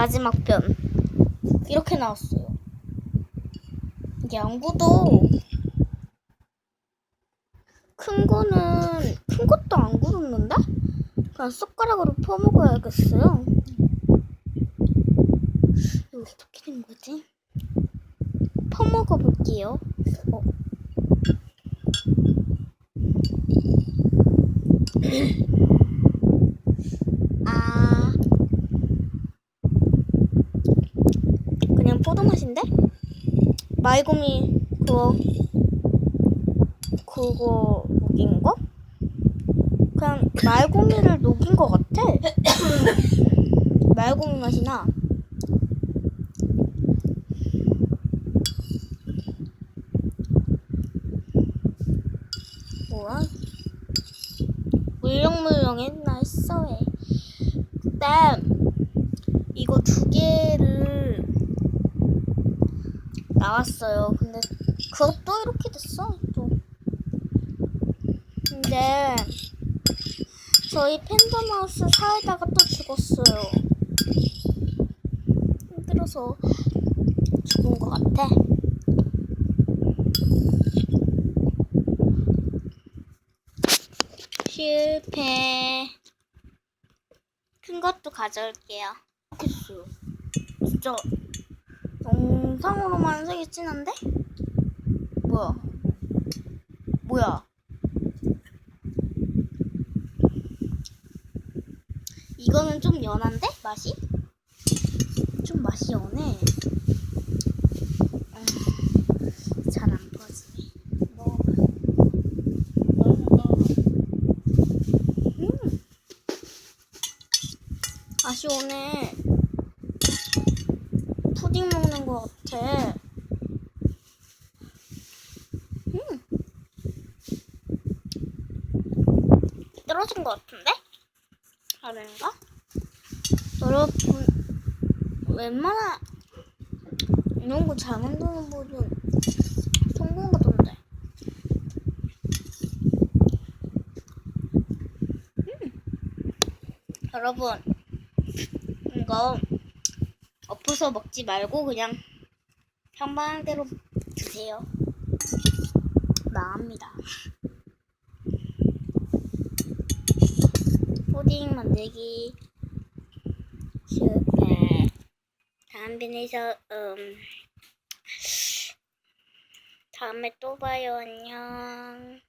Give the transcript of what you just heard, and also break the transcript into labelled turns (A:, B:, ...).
A: 마지막 편 이렇게 나왔어요. 양구도 큰 거는 큰 것도 안 굳었는데 그냥 숟가락으로 퍼먹어야겠어요. 이거 어떻게 된 거지? 퍼먹어 볼게요. 어. 아. 그냥 포도 맛인데? 말곰이 그거 그거 녹인 거? 그냥 말곰이를 녹인 것 같아. 말곰이 맛이 나. 뭐야? 물렁물렁했나 했어 왜? 근데 이거 두 개를 나왔어요. 근데 그것도 이렇게 됐어 또. 근데 저희 팬더마우스 사이다가 또 죽었어요. 힘들어서 죽은 것 같아. 실패. 큰 것도 가져올게요. 좋겠어요. 진짜 영상으로만 색이 진한데? 뭐야? 뭐야? 이거는 좀 연한데? 맛이? 좀 맛이 연해. 잘안 퍼지네. 뭐. 음. 오네. 것 같아. 음. 떨어진 것 같은데? 다른가? 여러분, 웬만한 이런 거 잘 만드는 분은 성공하던데. 음. 여러분, 이거 엎어서 먹지 말고 그냥 평범한대로 드세요. 나갑니다. 푸딩 만들기 실패. 다음 편에서 음 다음에 또 봐요. 안녕.